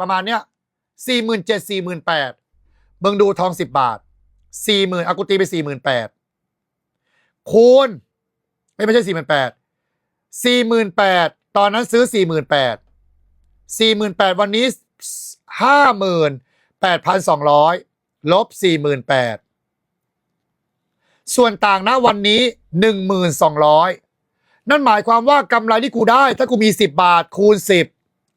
ประมาณเนี้ยสี่หมื่นเจ็ดสี่หมื่นแปดมึงดูทองสิบบาทสี่หมื่นอากูตีไปสี่หมื่นแปดคูณไม่ไม่ใช่สี่หมื่นแปดสี่หมื่นแปดตอนนั้นซื้อสี่หมื่นแปดสี่หมื่นแปดวันนี้ห้าหมื่นแปดพันสองร้อยลบสี่หมื่นแปดส่วนต่างณวันนี้หนึ่งหมื่นสองร้อยนั่นหมายความว่ากำไรที่กูได้ ถ้ากูมีสิบบาทคูณสิบ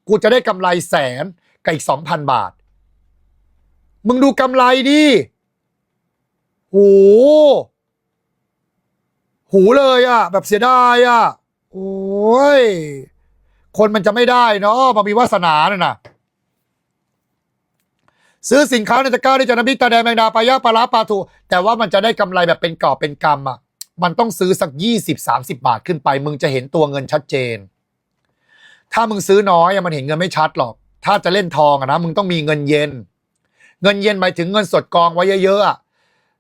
กูจะได้กำไรแสน กับอีกสองพันบาท มึงดูกำไรดิโหหูเลยอะแบบเสียดายอะโอ้ย คนมันจะไม่ได้เนาะมามีวาสนาเนี่ยนะซื้อสินค้าในตะกร้าได้จากน้ำพริกตาแดงแมงดาปลาย่าปลาร้าปลาทูแต่ว่ามันจะได้กำไรแบบเป็นกอบเป็นกำอะมันต้องซื้อสักยี่สิบสามสิบาทขึ้นไป มึงจะเห็นตัวเงินชัดเจน ถ้ามึงซื้อน้อยอะมันเห็นเงินไม่ชัดหรอก ถ้าจะเล่นทองอะนะมึงต้องมีเงินเย็น เงินเย็นหมายถึงเงินสดกองไว้เยอะๆอะ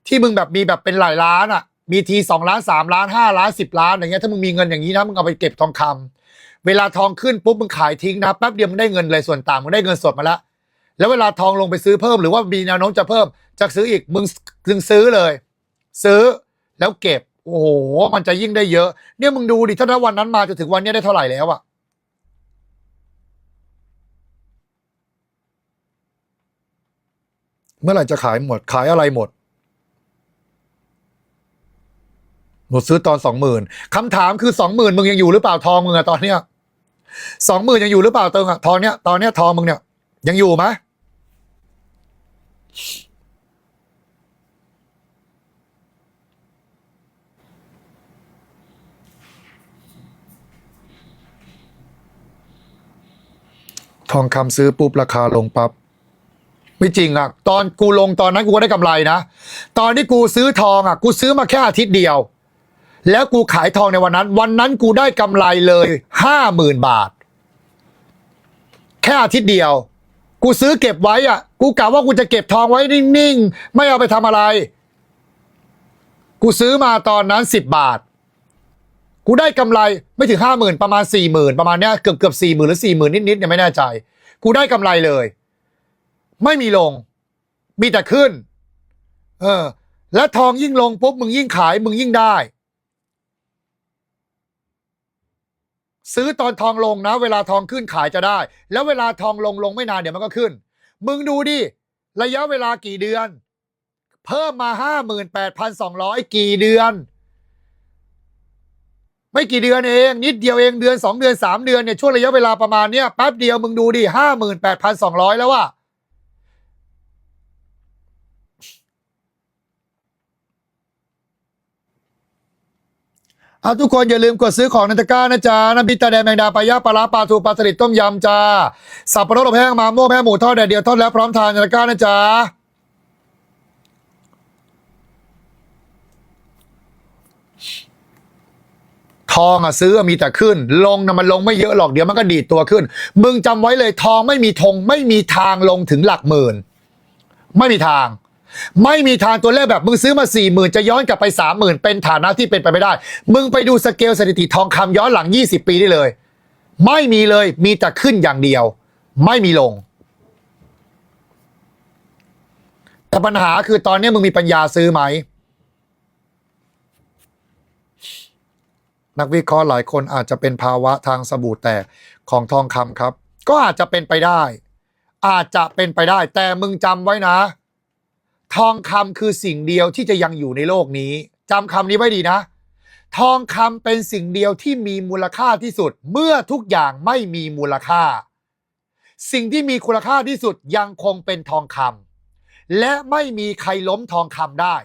ที่มึงแบบมีแบบเป็นหลายล้านอะมีทีสองล้านสามล้านห้าล้านสิบล้านอย่างเงี้ยถ้ามึงมีเงินอย่างนี้นะมึงเอาไปเก็บทองคำเวลาทองขึ้นปุ๊บมึงขายทิ้งนะแป๊บเดียวมึงได้เงินเลยส่วนต่างมึงได้เงินสดมาแล้วแล้วเวลาทองลงไปซื้อเพิ่มหรือว่ามีแนวโน้มจะเพิ่มจะซื้ออีกมึงมึงซื้อเลย ซื้อแล้วเก็บ โอ้โหมันจะยิ่งได้เยอะ เนี่ยมึงดูดิถ้าณวันนั้นมาจนถึงวันนี้ได้เท่าไหร่แล้วอะ เมื่อไหร่จะขายหมด ขายอะไรหมด หมดซื้อตอนสองหมื่นคำถามคือสองหมื่นมึงยังอยู่หรือเปล่าทองมึงอะตอนเนี้ยสองหมื่นยังอยู่หรือเปล่าเติงอะทองเนี้ยตอนเนี้ยทองมึงเนี่ย ยังอยู่ไหมทองคำซื้อปุ๊บราคาลงปั๊บ ไม่จริงอะ ตอนกูลงตอนนั้นกูก็ได้กำไรนะ ตอนที่กูซื้อทองอะ กูซื้อมาแค่อาทิตย์เดียว แล้วกูขายทองในวันนั้น วันนั้นกูได้กำไรเลยห้าหมื่นบาท แค่อาทิตย์เดียว กูซื้อเก็บไว้อะ กูกะว่ากูจะเก็บทองไว้นิ่งๆ ไม่เอาไปทำอะไร กูซื้อมาตอนนั้นสิบบาท กูได้กำไรไม่ถึงห้าหมื่นประมาณสี่หมื่นประมาณเนี้ยเกือบเกือบสี่หมื่นหรือสี่หมื่นนิดๆเนี่ยไม่แน่ใจ กูได้กำไรเลย ไม่มีลง มีแต่ขึ้น เออ และทองยิ่งลงปุ๊บมึงยิ่งขายมึงยิ่งได้ ซื้อตอนทองลงนะ เวลาทองขึ้นขายจะได้ แล้วเวลาทองลงลงไม่นานเดี๋ยวมันก็ขึ้น มึงดูดิ ระยะเวลากี่เดือน เพิ่มมาห้าหมื่นแปดพันสองร้อยกี่เดือน ไม่กี่เดือนเอง นิดเดียวเองเดือนสองเดือนสามเดือนเนี่ยช่วงระยะเวลาประมาณเนี้ยแป๊บเดียวมึงดูดิห้าหมื่นแปดพันสองร้อยแล้วอะ เอาทุกคนอย่าลืมกดซื้อของในตะกร้านะจ๊ะน้ำพริกตาแดงแมงดาปลาย่าปลาร้าปลาทูปลาสลิดต้มยำจ้าสับปะรดอบแห้งมาโม่วงแห้งหมูทอดแดดเดียวทอดแล้วพร้อมทานในตะกร้านะจ๊ะทองอะซื้อมีแต่ขึ้น ลงนะมันลงไม่เยอะหรอกเดี๋ยวมันก็ดีดตัวขึ้น มึงจำไว้เลยทองไม่มีธงไม่มีทางลงถึงหลักหมื่น ไม่มีทาง ไม่มีทางตัวเลขแบบมึงซื้อมาสี่หมื่นจะย้อนกลับไปสามหมื่นเป็นฐานะที่เป็นไปไม่ได้ มึงไปดูสเกลสถิติทองคำย้อนหลังยี่สิบปีได้เลย ไม่มีเลยมีแต่ขึ้นอย่างเดียว ไม่มีลง แต่ปัญหาคือตอนนี้มึงมีปัญญาซื้อไหม นักวิเคราะห์หลายคนอาจจะเป็นภาวะทางสบู่แตกของทองคำครับ ก็อาจจะเป็นไปได้ อาจจะเป็นไปได้ แต่มึงจำไว้นะ ทองคำคือสิ่งเดียวที่จะยังอยู่ในโลกนี้จำคำนี้ไว้ดีนะ ทองคำเป็นสิ่งเดียวที่มีมูลค่าที่สุด เมื่อทุกอย่างไม่มีมูลค่า สิ่งที่มีคุณค่าที่สุดยังคงเป็นทองคำและไม่มีใครล้มทองคำได้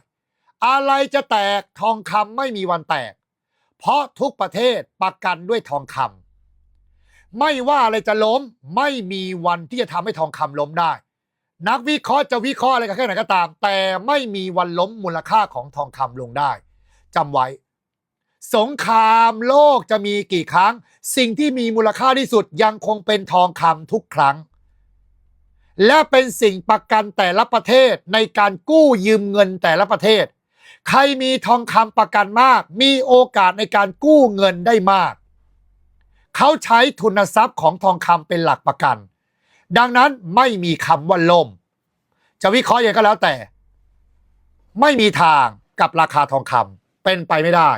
อะไรจะแตกทองคำไม่มีวันแตก เพราะทุกประเทศประกันด้วยทองคำไม่ว่าอะไรจะล้มไม่มีวันที่จะทำให้ทองคำล้มได้ นักวิเคราะห์จะวิเคราะห์อะไรกันแค่ไหนก็ตาม แต่ไม่มีวันล้มมูลค่าของทองคำลงได้จำไว้ สงครามโลกจะมีกี่ครั้ง สิ่งที่มีมูลค่าที่สุดยังคงเป็นทองคำทุกครั้ง และเป็นสิ่งประกันแต่ละประเทศในการกู้ยืมเงินแต่ละประเทศ ใครมีทองคำประกันมาก มีโอกาสในการกู้เงินได้มาก เขาใช้ทุนทรัพย์ของทองคำเป็นหลักประกัน ดังนั้นไม่มีคำว่าล่ม จะวิเคราะห์ยังไงก็แล้วแต่ ไม่มีทางกับราคาทองคำเป็นไปไม่ได้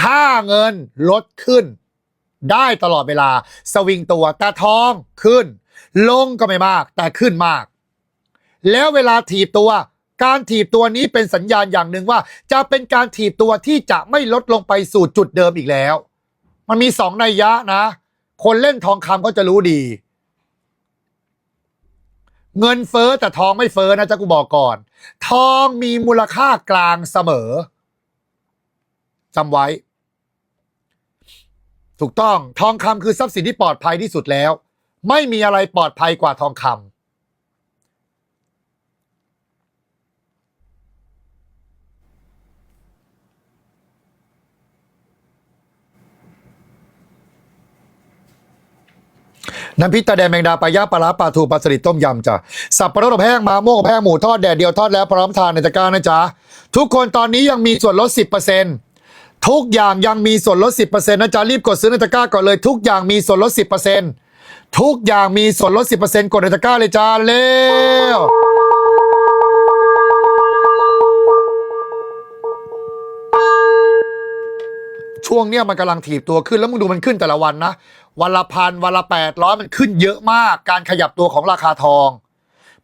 ค่าเงินลดขึ้น ได้ตลอดเวลา สวิงตัวแต่ทองขึ้น ลงก็ไม่มาก แต่ขึ้นมาก แล้วเวลาถีบตัว การถีบตัวนี้เป็นสัญญาณอย่างหนึ่งว่า จะเป็นการถีบตัวที่จะไม่ลดลงไปสู่จุดเดิมอีกแล้ว มันมีสองนัยยะนะ คนเล่นทองคำก็จะรู้ดี เงินเฟ้อแต่ทองไม่เฟ้อนะจ๊ะกูบอกก่อน ทองมีมูลค่ากลางเสมอจำไว้ ถูกต้องทองคำคือทรัพย์สินที่ปลอดภัยที่สุดแล้ว ไม่มีอะไรปลอดภัยกว่าทองคำ น้ำพริกตาแดงแมงดาปลาย่างปลาร้าปลาทูปลาสลิดต้มยำจ้ะสับปะรดอบแห้งมาโม่อบแห้งหมูทอดแดดเดียวทอดแล้วพร้อมทานในตะกร้านะจ๊ะทุกคนตอนนี้ยังมีส่วนลด 10%ทุกอย่างยังมีส่วนลด 10%นะจ๊ะรีบกดซื้อในตะกร้าก่อนเลยทุกอย่างมีส่วนลด 10%ทุกอย่างมีส่วนลด 10%กดในตะกร้าเลยจ้าเร็วช่วงเนี้ยมันกำลังถีบตัวขึ้นแล้วมึงดูมันขึ้นแต่ละวันนะ วันละพันวันละแปดร้อยมันขึ้นเยอะมากการขยับตัวของราคาทอง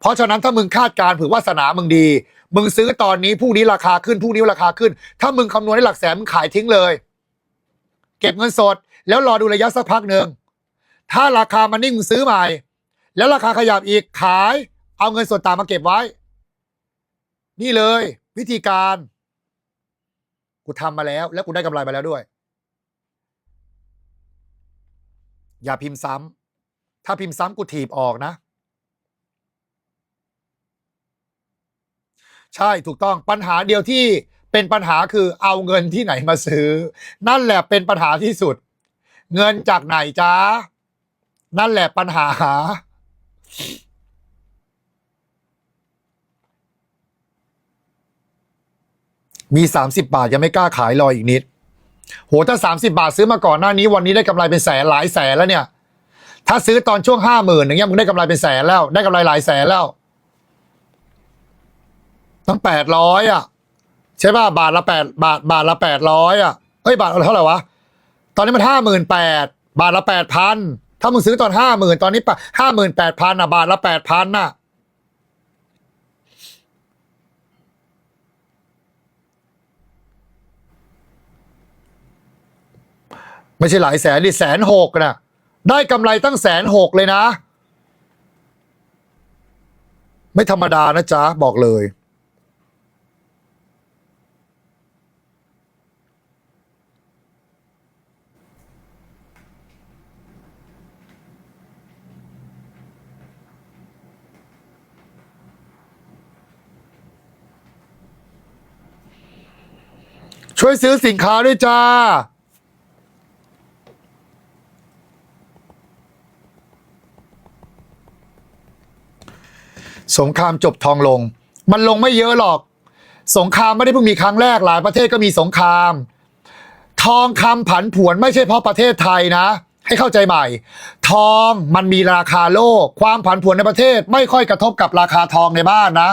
เพราะฉะนั้นถ้ามึงคาดการผือวาสนามึงดี มึงซื้อตอนนี้พรุ่งนี้ราคาขึ้นพรุ่งนี้ราคาขึ้น ถ้ามึงคำนวณได้หลักแสนมึงขายทิ้งเลย เก็บเงินสด แล้วรอดูระยะสักพักหนึ่งถ้าราคามันนิ่งมึงซื้อใหม่ แล้วราคาขยับอีกขาย เอาเงินสดตามมาเก็บไว้ นี่เลย วิธีการ กูทำมาแล้ว แล้วกูได้กำไรมาแล้วด้วย อย่าพิมพ์ซ้ำถ้าพิมพ์ซ้ำกูถีบออกนะ ใช่ถูกต้องปัญหาเดียวที่เป็นปัญหาคือเอาเงินที่ไหนมาซื้อ นั่นแหละเป็นปัญหาที่สุด เงินจากไหนจ้านั่นแหละปัญหามี 30 บาท ยังไม่กล้าขายรออีกนิด โหถ้า 30 บาทซื้อมาก่อนหน้านี้วันนี้ได้กำไรเป็นแสนหลายแสนแล้วเนี่ย ถ้าซื้อตอนช่วงห้าหมื่นอย่างเงี้ยมึงได้กำไรเป็นแสนแล้วได้กำไรหลายแสนแล้วตั้งแปดร้อยอะ ใช่ป่ะบาทละแปดบาทบาทละแปดร้อยอะเอ้ยบาทละเท่าไหร่วะตอนนี้มันห้าหมื่นแปดบาทละแปดพันถ้ามึงซื้อตอนห้าหมื่นตอนนี้ปะห้าหมื่นแปดพันอะบาทละแปดพันน่ะ ไม่ใช่หลายแสนดิแสนหกนะได้กำไรตั้งแสนหกเลยนะ ไม่ธรรมดานะจ๊ะ บอกเลย ช่วยซื้อสินค้าด้วยจ้า สงครามจบทองลง มันลงไม่เยอะหรอก สงครามไม่ได้เพิ่งมีครั้งแรกหลายประเทศก็มีสงคราม ทองคำผันผวนไม่ใช่เพราะประเทศไทยนะ ให้เข้าใจใหม่ ทองมันมีราคาโลก ความผันผวนในประเทศไม่ค่อยกระทบกับราคาทองในบ้านนะ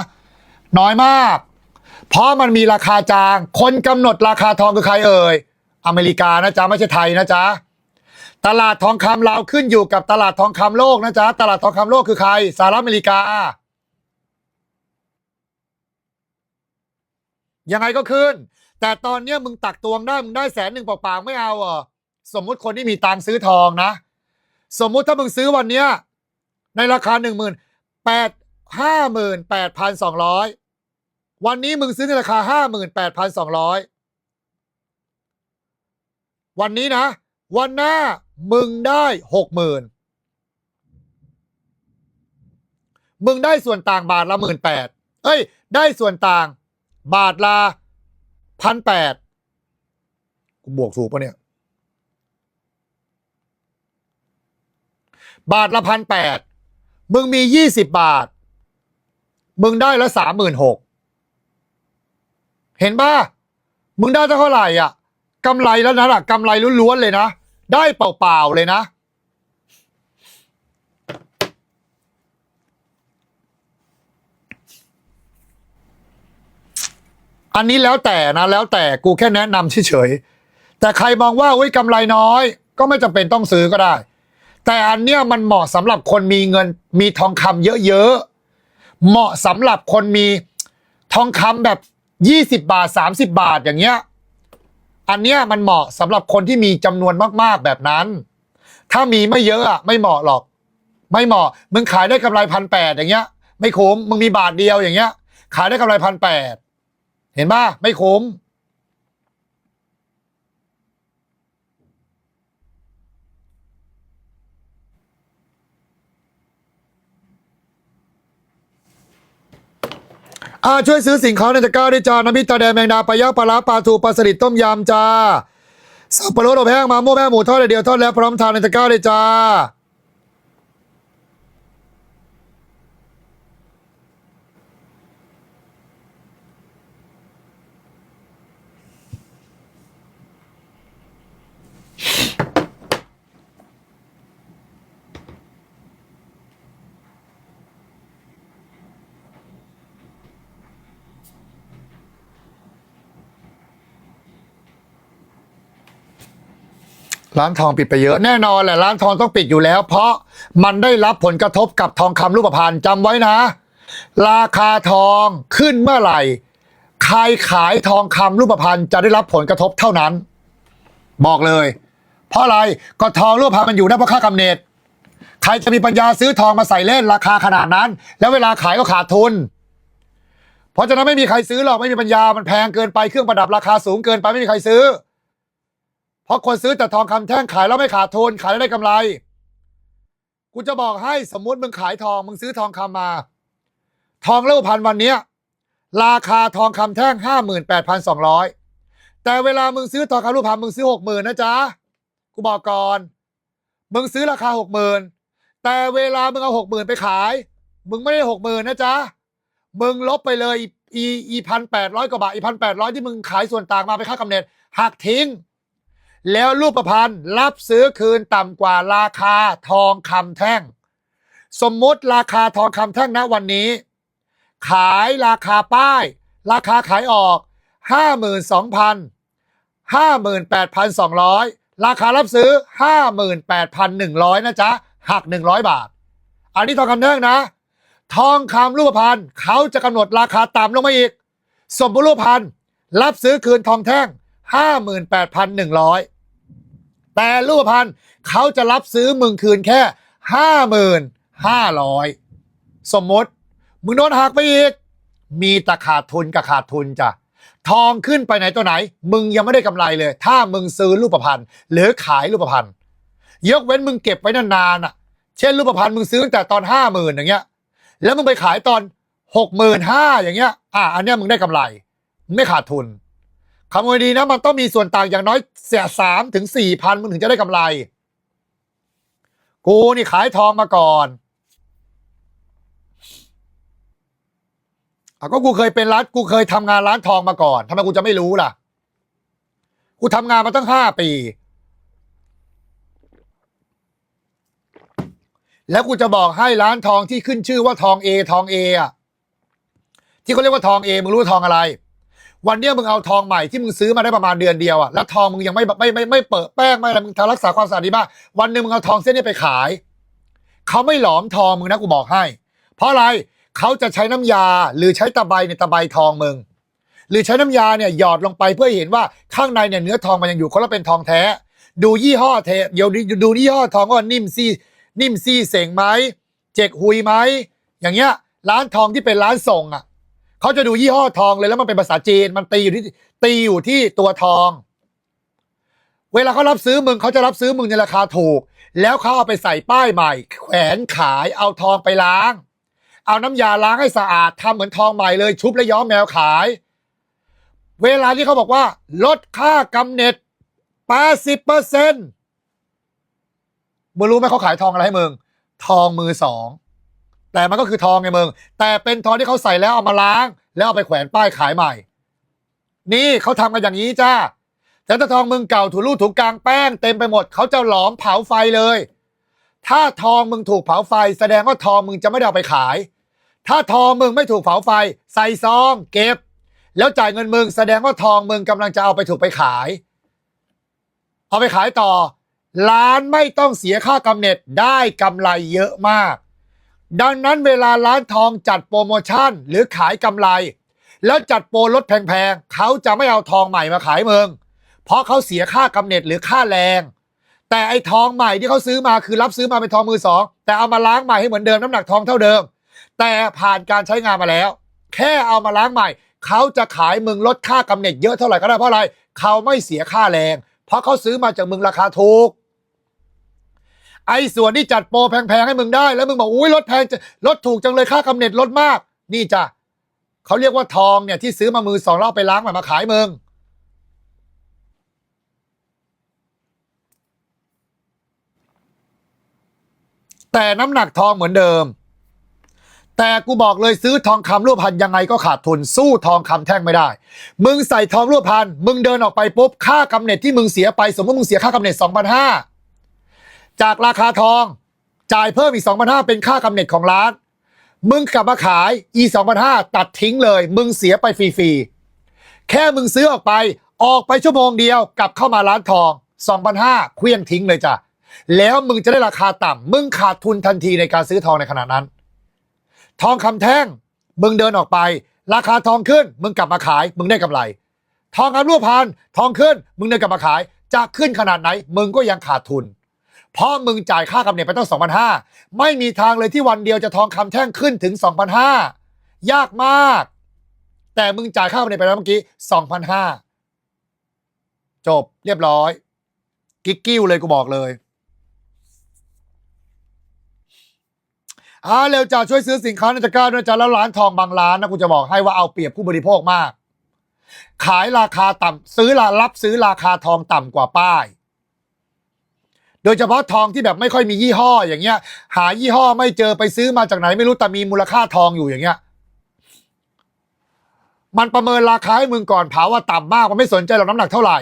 น้อยมาก เพราะมันมีราคาจาง คนกำหนดราคาทองคือใครเอ่ยอเมริกานะจ๊ะไม่ใช่ไทยนะจ๊ะตลาดทองคำเราขึ้นอยู่กับตลาดทองคำโลกนะจ๊ะ ตลาดทองคำโลกคือใครสหรัฐอเมริกา ยังไงก็ขึ้น แต่ตอนเนี้ยมึงตักตวงได้มึงได้แสนหนึ่งเปล่าๆไม่เอาเหรอสมมุติคนที่มีตังค์ซื้อทองนะ สมมุติถ้ามึงซื้อวันเนี้ยในราคาหนึ่งหมื่นแปดห้าหมื่นแปดพันสองร้อยวันนี้มึงซื้อในราคาห้าหมื่นแปดพันสองร้อยวันนี้นะ วันหน้ามึงได้หกหมื่นมึงได้ส่วนต่างบาทละหมื่นแปดเอ้ย ได้ส่วนต่าง บาทละพันแปดกูบวกถูกปะเนี่ย บาทละพันแปดมึงมียี่สิบบาท มึงได้ละสามหมื่นหกเห็นป่ะมึงได้เท่าไหร่อะกำไรแล้วนะล่ะกำไรล้วนๆเลยนะ ได้เปล่าๆเลยนะ อันนี้แล้วแต่นะแล้วแต่กูแค่แนะนำเฉยๆแต่ใครมองว่าอุ้ยกำไรน้อย ก็ไม่จำเป็นต้องซื้อก็ได้ แต่อันเนี้ยมันเหมาะสำหรับคนมีเงินมีทองคำเยอะๆเหมาะสำหรับคนมีทองคำแบบ 20 บาท 30 บาทอย่างเงี้ยอันเนี้ยมันเหมาะสำหรับคนที่มีจำนวนมากๆแบบนั้น ถ้ามีไม่เยอะอะไม่เหมาะหรอก ไม่เหมาะมึงขายได้กำไรพันแปดอย่างเงี้ย ไม่คุ้มมึงมีบาทเดียวอย่างเงี้ย ขายได้กำไรพันแปด เห็นป่ะไม่คุ้มอ่าช่วยซื้อสินค้าในตะกร้าด้วยจ้าน้ำพริกตาแดงแมงดาปลาย่าปลาร้าปลาทูปลาสลิดต้มยำจ้าสับปะรดอบแห้งมาม่วงแม่หมูทอดเดียวทอดแล้วพร้อมทานในตะกร้าเลยจ้า ร้านทองปิดไปเยอะแน่นอนแหละร้านทองต้องปิดอยู่แล้ว เพราะมันได้รับผลกระทบกับทองคำรูปพรรณจำไว้นะ ราคาทองขึ้นเมื่อไหร่ ใครขายทองคำรูปพรรณจะได้รับผลกระทบเท่านั้น บอกเลย เพราะอะไรก็ทองรูปพรรณมันอยู่ได้เพราะค่ากำเนิดใครจะมีปัญญาซื้อทองมาใส่เล่นราคาขนาดนั้น แล้วเวลาขายก็ขาดทุน เพราะฉะนั้นไม่มีใครซื้อหรอกไม่มีปัญญามันแพงเกินไปเครื่องประดับราคาสูงเกินไปไม่มีใครซื้อ เพราะคนซื้อแต่ทองคำแท่งขายแล้วไม่ขาดทุนขายแล้วได้กำไร กูจะบอกให้สมมุติมึงขายทองมึงซื้อทองคำมา ทองรูปพันวันเนี้ย ราคาทองคำแท่งห้าหมื่นแปดพันสองร้อยแต่เวลามึงซื้อทองคำรูปพันมึงซื้อหกหมื่นนะจ๊ะกูบอกก่อน มึงซื้อราคาหกหมื่นแต่เวลามึงเอาหกหมื่นไปขาย มึงไม่ได้หกหมื่นนะจ๊ะมึงลบไปเลยอีอีพันแปดร้อยกว่าบาทอีพันแปดร้อยที่มึงขายส่วนต่างมาไปค่ากำเนิดหักทิ้ง แล้วรูปพันธ์รับซื้อคืนต่ำกว่าราคาทองคำแท่ง สมมติราคาทองคำแท่งณวันนี้ ขายราคาป้าย ราคาขายออก 52,000 58,200 ราคารับซื้อ 58,100 นะจ๊ะ หัก 100 บาท อันนี้ทองคำแท่งนะ ทองคำรูปพรรณเขาจะกำหนดราคาต่ำลงมาอีก สมมุติรูปพรรณรับซื้อคืนทองแท่ง 58,100 แต่รูปพรรณเขาจะรับซื้อมึงคืนแค่55,500สมมติ มึงโดนหักไปอีก มีแต่ขาดทุนกับขาดทุนจ้ะทองขึ้นไปไหนตัวไหน มึงยังไม่ได้กำไรเลย ถ้ามึงซื้อรูปพรรณหรือขายรูปพรรณยกเว้นมึงเก็บไว้นานๆอะ เช่นรูปพรรณมึงซื้อตั้งแต่ตอนห้าหมื่นอย่างเงี้ย แล้วมึงไปขายตอนหกหมื่นห้าอย่างเงี้ย อะอันเนี้ยมึงได้กำไร ไม่ขาดทุน คำนวณดีนะมันต้องมีส่วนต่างอย่างน้อยเสียสามถึงสี่พันมึงถึงจะได้กำไร กูนี่ขายทองมาก่อนอะก็กูเคยเป็นร้านกูเคยทำงานร้านทองมาก่อนทำไมกูจะไม่รู้ล่ะ กูทำงานมาตั้งห้าปี แล้วกูจะบอกให้ร้านทองที่ขึ้นชื่อว่าทองเอทองเออะที่เขาเรียกว่าทองเอมึงรู้ทองอะไร วันเนี้ยมึงเอาทองใหม่ที่มึงซื้อมาได้ประมาณเดือนเดียวอะแล้วทองมึงยังไม่ไม่ไม่ไม่เปิดแป้งไม่อะไรมึงทำรักษาความสะอาดดีมากวันหนึ่งมึงเอาทองเส้นนี้ไปขายเขาไม่หลอมทองมึงนะกูบอกให้ เพราะอะไรเขาจะใช้น้ำยาหรือใช้ตะไบในตะไบทองมึงหรือใช้น้ำยาเนี่ยหยอดลงไปเพื่อหเห็นว่าข้างในเนี่ยเนื้อทองมันยังอยู่เขาแล้วเป็นทองแท้ ดูยี่ห้อเทเดี๋ยวดูดูยี่ห้อทองว่านิ่มซี่นิ่มซี่เสงไหมเจกหุยไหมอย่างเงี้ยร้านทองที่เป็นร้านส่งอะ เขาจะดูยี่ห้อทองเลยแล้วมันเป็นภาษาจีน มันตีอยู่ที่ตีอยู่ที่ตัวทอง เวลาเขารับซื้อมึงเขาจะรับซื้อมึงในราคาถูก แล้วเขาเอาไปใส่ป้ายใหม่ แขวนขายเอาทองไปล้าง เอาน้ำยาล้างให้สะอาดทำเหมือนทองใหม่เลย ชุบและย้อมแมวขาย เวลาที่เขาบอกว่า ลดค่ากำเนิด80เปอร์เซ็นต์มึงรู้ไหมเขาขายทองอะไรให้มึง ทองมือสอง แต่มันก็คือทองไงมึงแต่เป็นทองที่เขาใส่แล้วเอามาล้าง แล้วเอาไปแขวนป้ายขายใหม่ นี่เขาทำกันอย่างนี้จ้าแต่ถ้าทองมึงเก่าถูรูดถูกกลางแป้งเต็มไปหมดเขาจะหลอมเผาไฟเลย ถ้าทองมึงถูกเผาไฟ แสดงว่าทองมึงจะไม่ได้เอาไปขาย ถ้าทองมึงไม่ถูกเผาไฟ ใส่ซอง เก็บ แล้วจ่ายเงินมึง แสดงว่าทองมึงกำลังจะเอาไปถูกไปขาย เอาไปขายต่อ ร้านไม่ต้องเสียค่ากำเนิดได้กำไรเยอะมาก ดังนั้นเวลาร้านทองจัดโปรโมชั่นหรือขายกำไร แล้วจัดโปรลดแพงๆเขาจะไม่เอาทองใหม่มาขายมึงเพราะเขาเสียค่ากำเนิดหรือค่าแรง แต่ไอ้ทองใหม่ที่เขาซื้อมาคือรับซื้อมาเป็นทองมือสองแต่เอามาล้างใหม่ให้เหมือนเดิมน้ำหนักทองเท่าเดิม แต่ผ่านการใช้งานมาแล้ว แค่เอามาล้างใหม่เขาจะขายมึงลดค่ากำเนิดเยอะเท่าไหร่ก็ได้เพราะอะไรเขาไม่เสียค่าแรง เพราะเขาซื้อมาจากมึงราคาถูก ไอ้ส่วนที่จัดโปรแพงๆให้มึงได้ แล้วมึงบอกอุ้ยลดแพงลดถูกจังเลยค่ากำเนิดลดมาก นี่จ้ะเขาเรียกว่าทองเนี่ยที่ซื้อมามือสองแล้วเอาไปล้างใหม่มาขายมึงแต่น้ำหนักทองเหมือนเดิม แต่กูบอกเลยซื้อทองคำรูปพันยังไงก็ขาดทุนสู้ทองคำแท่งไม่ได้ มึงใส่ทองรูปพันมึงเดินออกไปปุ๊บค่ากำเนิดที่มึงเสียไป สมมติมึงเสียค่ากำเนิด2,500 จากราคาทอง จ่ายเพิ่มอีก2,500เป็นค่ากำเนิดของร้าน มึงกลับมาขายอี2,500ตัดทิ้งเลย มึงเสียไปฟรีๆ แค่มึงซื้อออกไปออกไปชั่วโมงเดียวกลับเข้ามาร้านทอง2,500เคลี้ยงทิ้งเลยจ้ะแล้วมึงจะได้ราคาต่ำมึงขาดทุนทันทีในการซื้อทองในขณะนั้น ทองคำแท่ง มึงเดินออกไป ราคาทองขึ้น มึงกลับมาขาย มึงได้กำไร ทองคำรูปพันทองขึ้น มึงเดินกลับมาขาย จะขึ้นขนาดไหน มึงก็ยังขาดทุน เพราะมึงจ่ายค่ากำเนิดไปตั้ง2,500 ไม่มีทางเลยที่วันเดียวจะทองคำแท่งขึ้นถึง 2,500 ยากมาก แต่มึงจ่ายค่ากำเนิดไปแล้วเมื่อกี้ 2,500 จบเรียบร้อย กิ๊กกิ้วเลยกูบอกเลยอ่าเร็วจ้าช่วยซื้อสินค้าในตะกร้าด้วยจ้าแล้วร้านทองบางร้านนะกูจะบอกให้ว่าเอาเปรียบผู้บริโภคมาก ขายราคาต่ำซื้อรับซื้อราคาทองต่ำกว่าป้าย โดยเฉพาะทองที่แบบไม่ค่อยมียี่ห้ออย่างเงี้ย หายี่ห้อไม่เจอไปซื้อมาจากไหนไม่รู้แต่มีมูลค่าทองอยู่อย่างเงี้ย มันประเมินราคาให้มึงก่อนเผาว่าต่ำมากมันไม่สนใจหรอกน้ำหนักเท่าไหร่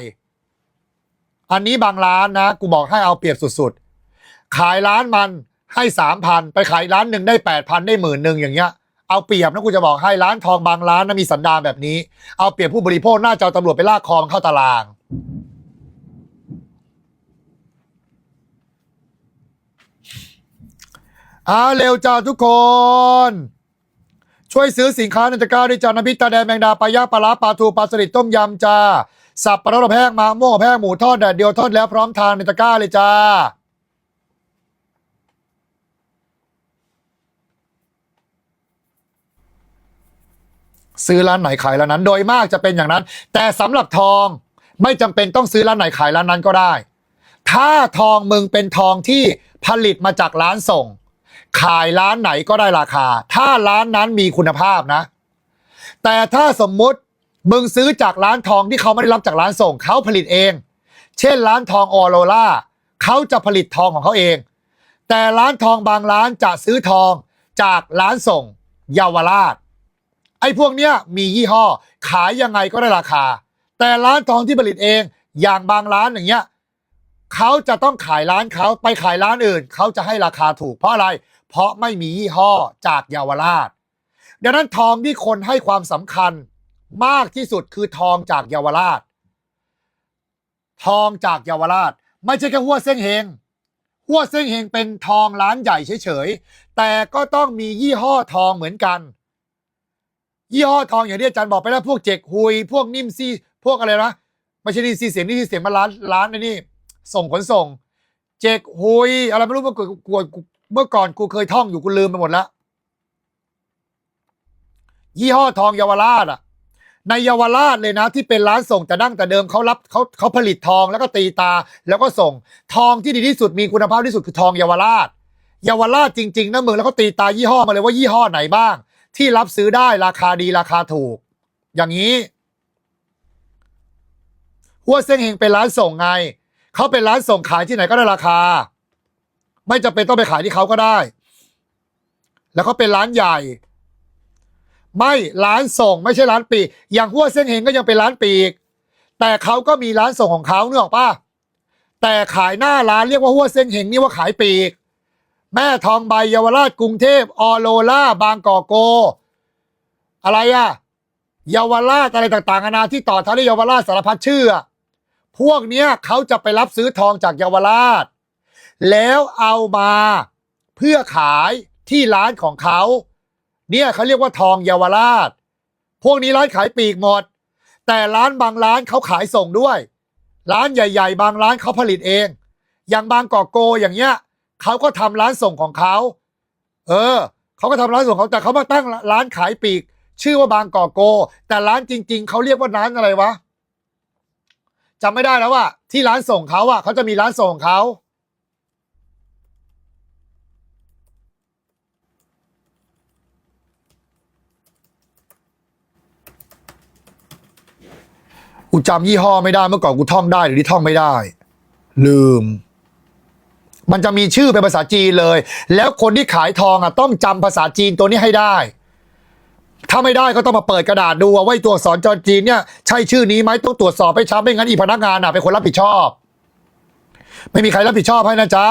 อันนี้บางร้านนะกูบอกให้เอาเปรียบสุดๆ ขายร้านมันให้สามพันไปขายร้านหนึ่งได้แปดพันได้หมื่นหนึ่งอย่างเงี้ยเอาเปรียบนะกูจะบอกให้ร้านทองบางร้านนะมีสันดานแบบนี้ เอาเปรียบผู้บริโภคน่าจะเอาตำรวจไปลากคอมเข้าตาราง อาเร็วจ้าทุกคน ช่วยซื้อสินค้าในตะกร้าด้วยจ้าน้ำพริกตาแดงแมงดาปลาย่างปลาร้าปลาทูปลาสลิดต้มยำจ้าสับปลาร้าแห้งมาม่วงแห้งหมูทอดแดดเดียวทอดแล้วพร้อมทานในตะกร้าเลยจ้าซื้อร้านไหนขายร้านนั้น โดยมากจะเป็นอย่างนั้น แต่สำหรับทองไม่จำเป็นต้องซื้อร้านไหนขายร้านนั้นก็ได้ ถ้าทองมึงเป็นทองที่ผลิตมาจากร้านส่ง ขายร้านไหนก็ได้ราคา ถ้าร้านนั้นมีคุณภาพนะ แต่ถ้าสมมุติมึงซื้อจากร้านทองที่เขาไม่ได้รับจากร้านส่งเขาผลิตเอง เช่น ร้านทองออโรล่าเขาจะผลิตทองของเขาเอง แต่ร้านทองบางร้านจะซื้อทองจากร้านส่งเยาวราช ไอ้พวกเนี้ยมียี่ห้อ ขายยังไงก็ได้ราคา แต่ร้านทองที่ผลิตเองอย่างบางร้านอย่างเงี้ยเขาจะต้องขายร้านเขาไปขายร้านอื่น เขาจะให้ราคาถูกเพราะอะไร เพราะไม่มียี่ห้อจากเยาวราช ดังนั้นทองที่คนให้ความสำคัญมากที่สุดคือทองจากเยาวราช ทองจากเยาวราช ไม่ใช่แค่หัวเส้งเฮงหัวเส้งเฮงเป็นทองร้านใหญ่เฉยๆ แต่ก็ต้องมียี่ห้อทองเหมือนกัน ยี่ห้อทองอย่างที่อาจารย์บอกไปแล้วพวกเจกฮุย พวกนิ่มซี่ พวกอะไรนะไม่ใช่นิ่มซี่เสียงนี่เสียงมาร้านร้านนี่ ส่งขนส่ง เจกฮุยอะไรไม่รู้มื่อก่อนกูกู เมื่อก่อนกูเคยท่องอยู่กูลืมไปหมดแล้วยี่ห้อทองเยาวราชอะ ในเยาวราชเลยนะ ที่เป็นร้านส่งแต่ดั้งแต่เดิมเขารับเขาเขาผลิตทองแล้วก็ตีตาแล้วก็ส่ง ทองที่ดีที่สุดมีคุณภาพที่สุดคือทองเยาวราชเยาวราชจริงๆนะมึงแล้วก็ตีตายี่ห้อมาเลยว่ายี่ห้อไหนบ้าง ที่รับซื้อได้ราคาดีราคาถูก อย่างนี้หัวเส้งเฮงเป็นร้านส่งไงเขาเป็นร้านส่งขายที่ไหนก็ได้ราคา ไม่จำเป็นต้องไปขายที่เขาก็ได้ แล้วเขาเป็นร้านใหญ่ ไม่ร้านส่งไม่ใช่ร้านปีกอย่างหัวเส้งเฮงก็ยังเป็นร้านปีก แต่เขาก็มีร้านส่งของเขาเนกออกปะแต่ขายหน้าร้านเรียกว่าหัวเส้งเฮงนี่ว่าขายปีก แม่ทองใบเยาวราชกรุงเทพออโรล่าบางกอกโก อะไรอะเยาวราชอะไรต่างๆนานาที่ต่อท้ายด้วยเยาวราชสารพัดชื่อ พวกเนี้ยเขาจะไปรับซื้อทองจากเยาวราช แล้วเอามาเพื่อขายที่ร้านของเขา เนี่ยเขาเรียกว่าทองเยาวราช พวกนี้ร้านขายปลีกหมด แต่ร้านบางร้านเขาขายส่งด้วย ร้านใหญ่ ๆ บางร้านเขาผลิตเอง อย่างบางกอกโกอย่างเงี้ยเขาก็ทำร้านส่งของเขา เออเขาก็ทำร้านส่งของเขาแต่เขามาตั้งร้านขายปลีก ชื่อว่าบางกอกโก แต่ร้านจริง ๆเขาเรียกว่าร้านอะไรวะจำไม่ได้แล้วว่าที่ร้านส่งเขาอะเขาจะมีร้านส่งเขา กูจำยี่ห้อไม่ได้เมื่อก่อนกูท่องได้เดี๋ยวนี้ท่องไม่ได้ ลืม มันจะมีชื่อเป็นภาษาจีนเลย แล้วคนที่ขายทองอะต้องจำภาษาจีนตัวนี้ให้ได้ ถ้าไม่ได้ก็ต้องมาเปิดกระดาษดูว่าไว้ตัวอักษรจอจีนเนี่ยใช่ชื่อนี้ไหมต้องตรวจสอบให้ชัดไม่งั้นอีพนักงานอะเป็นคนรับผิดชอบ ไม่มีใครรับผิดชอบให้นะจ๊ะ